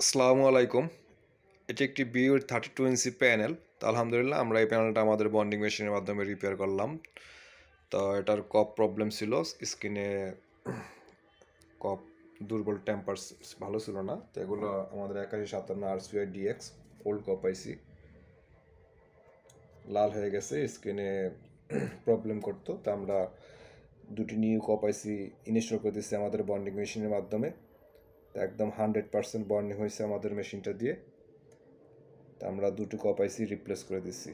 আসসালামু আলাইকুম। এটি একটি বিউর থার্টি টু ইঞ্চি প্যানেল। তো আলহামদুলিল্লাহ আমরা এই প্যানেলটা আমাদের বন্ডিং মেশিনের মাধ্যমে রিপেয়ার করলাম। তো এটার কপ প্রবলেম ছিল স্ক্রিনে কপ দুর্বল টেম্পার ভালো ছিল না। তো এগুলো আমাদের একাশি সাতান্ন আর সিআই ডিএক্স ওল্ড কপ আইসি লাল হয়ে গেছে স্ক্রিনে প্রবলেম করতো। তো আমরা দুটি নিউ কপ আইসি ইনস্টল করে দিচ্ছি আমাদের বন্ডিং মেশিনের মাধ্যমে। একদম হান্ড্রেড পার্সেন্ট বর্নিং হয়েছে আমাদের মেশিনটা দিয়ে। তো আমরা দুটো কপ আইসি রিপ্লেস করে দিচ্ছি।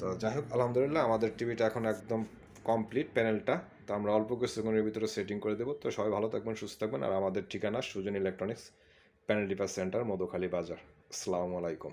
তো যাই হোক, আলহামদুলিল্লাহ আমাদের টিভিটা এখন একদম কমপ্লিট প্যানেলটা। তো আমরা অল্প কিছুক্ষণের ভিতরে সেটিং করে দেবো। তো সবাই ভালো থাকবেন, সুস্থ থাকবেন। আর আমাদের ঠিকানা Sujan electronics panel repair centre, Madhukhali Bazar. আসসালামু আলাইকুম।